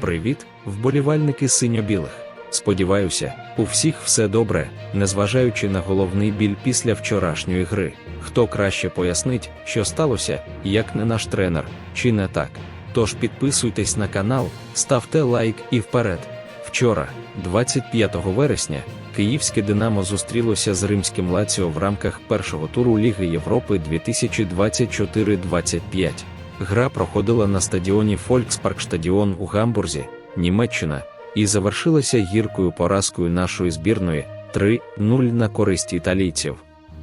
Привіт, вболівальники синьо-білих. Сподіваюся, у всіх все добре, незважаючи на головний біль після вчорашньої гри. Хто краще пояснить, що сталося, як не наш тренер, чи не так. Тож підписуйтесь на канал, ставте лайк і вперед. Вчора, 25 вересня, київське Динамо зустрілося з римським Лаціо в рамках першого туру Ліги Європи 2024-25. Гра проходила на стадіоні Фолькспаркштадіон у Гамбурзі, Німеччина, і завершилася гіркою поразкою нашої збірної 3-0 на користь італійців.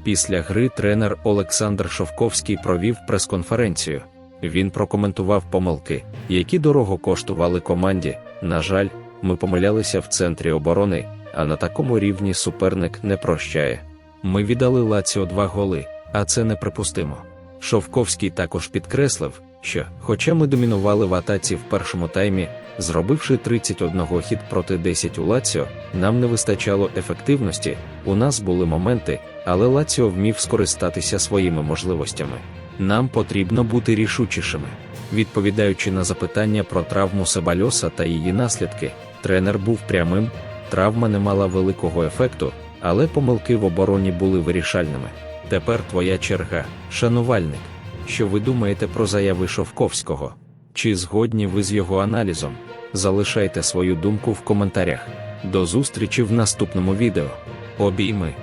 Після гри тренер Олександр Шовковський провів прес-конференцію. Він прокоментував помилки, які дорого коштували команді. На жаль, ми помилялися в центрі оборони, а на такому рівні суперник не прощає. Ми віддали Лаціо два голи, а це неприпустимо. Шовковський також підкреслив, що, хоча ми домінували в атаці в першому таймі, зробивши 31 хід проти 10 у Лаціо, нам не вистачало ефективності, у нас були моменти, але Лаціо вмів скористатися своїми можливостями. Нам потрібно бути рішучішими. Відповідаючи на запитання про травму Себальоса та її наслідки, тренер був прямим, травма не мала великого ефекту, але помилки в обороні були вирішальними. Тепер твоя черга, шанувальник. Що ви думаєте про заяви Шовковського? Чи згодні ви з його аналізом? Залишайте свою думку в коментарях. До зустрічі в наступному відео. Обійми!